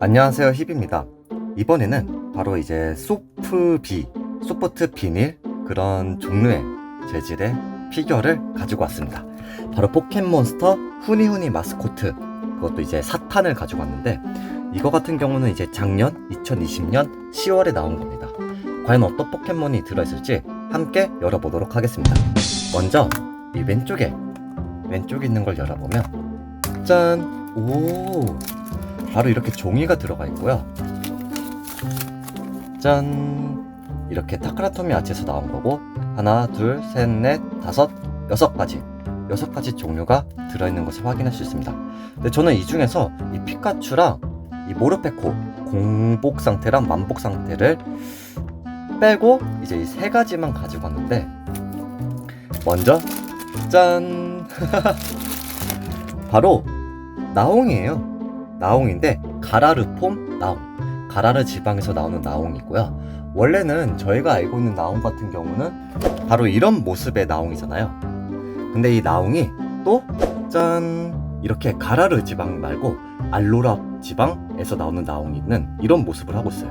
안녕하세요 힙입니다 이번에는 바로 이제 소프비 소프트 비닐 그런 종류의 재질의 피규어를 가지고 왔습니다 바로 포켓몬스터 후니후니 마스코트 그것도 이제 사탄을 가지고 왔는데 이거 같은 경우는 이제 작년 2020년 10월에 나온 겁니다 과연 어떤 포켓몬이 들어있을지 함께 열어보도록 하겠습니다 먼저 이 왼쪽에 왼쪽에 있는 걸 열어보면 짠! 오! 바로 이렇게 종이가 들어가 있고요. 짠! 이렇게 타크라토미 아치에서 나온 거고 하나, 둘, 셋, 넷, 다섯, 여섯 가지 여섯 가지 종류가 들어있는 것을 확인할 수 있습니다. 근데 저는 이 중에서 이 피카츄랑 이 모르페코 공복 상태랑 만복 상태를 빼고 이제 이 세 가지만 가지고 왔는데 먼저 짠! 바로 나옹이에요. 나옹인데 가라르폼 나옹. 가라르 지방에서 나오는 나옹이고요. 원래는 저희가 알고 있는 나옹 같은 경우는 바로 이런 모습의 나옹이잖아요. 근데 이 나옹이 또 짠! 이렇게 가라르 지방 말고 알로라 지방에서 나오는 나옹이는 이런 모습을 하고 있어요.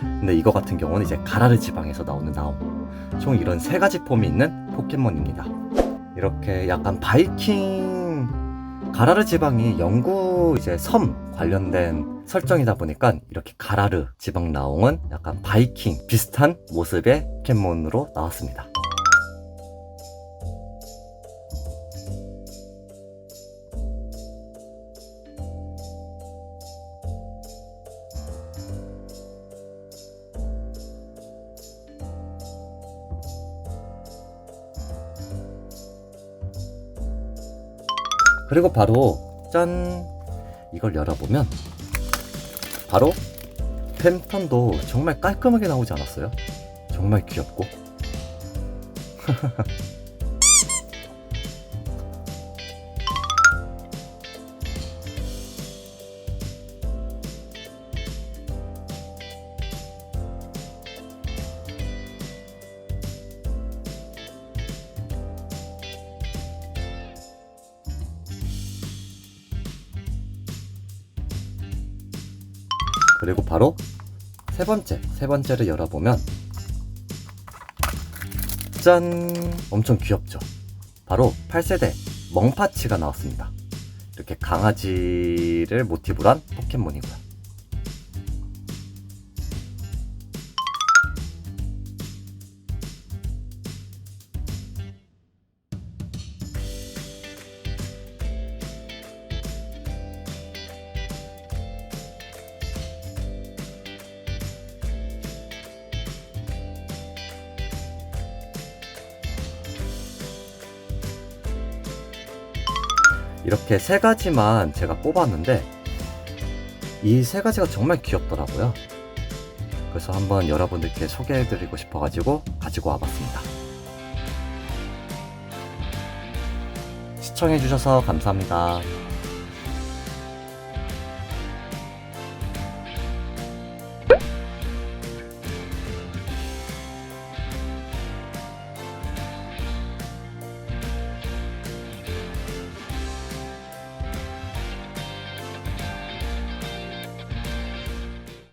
근데 이거 같은 경우는 이제 가라르 지방에서 나오는 나옹. 총 이런 세 가지 폼이 있는 포켓몬입니다. 이렇게 약간 바이킹 가라르 지방이 영구 이제 섬 관련된 설정이다 보니까 이렇게 가라르 지방 나옹은 약간 바이킹 비슷한 모습의 포켓몬으로 나왔습니다. 그리고 바로 짠 이걸 열어보면 바로 팬턴도 정말 깔끔하게 나오지 않았어요? 정말 귀엽고 그리고 바로 세 번째 세 번째를 열어보면 짠! 엄청 귀엽죠? 바로 8세대 멍파치가 나왔습니다. 이렇게 강아지를 모티브로 한 포켓몬이고요 이렇게 세 가지만 제가 뽑았는데 이 세 가지가 정말 귀엽더라고요. 그래서 한번 여러분들께 소개해드리고 싶어가지고 가지고 와봤습니다. 시청해주셔서 감사합니다.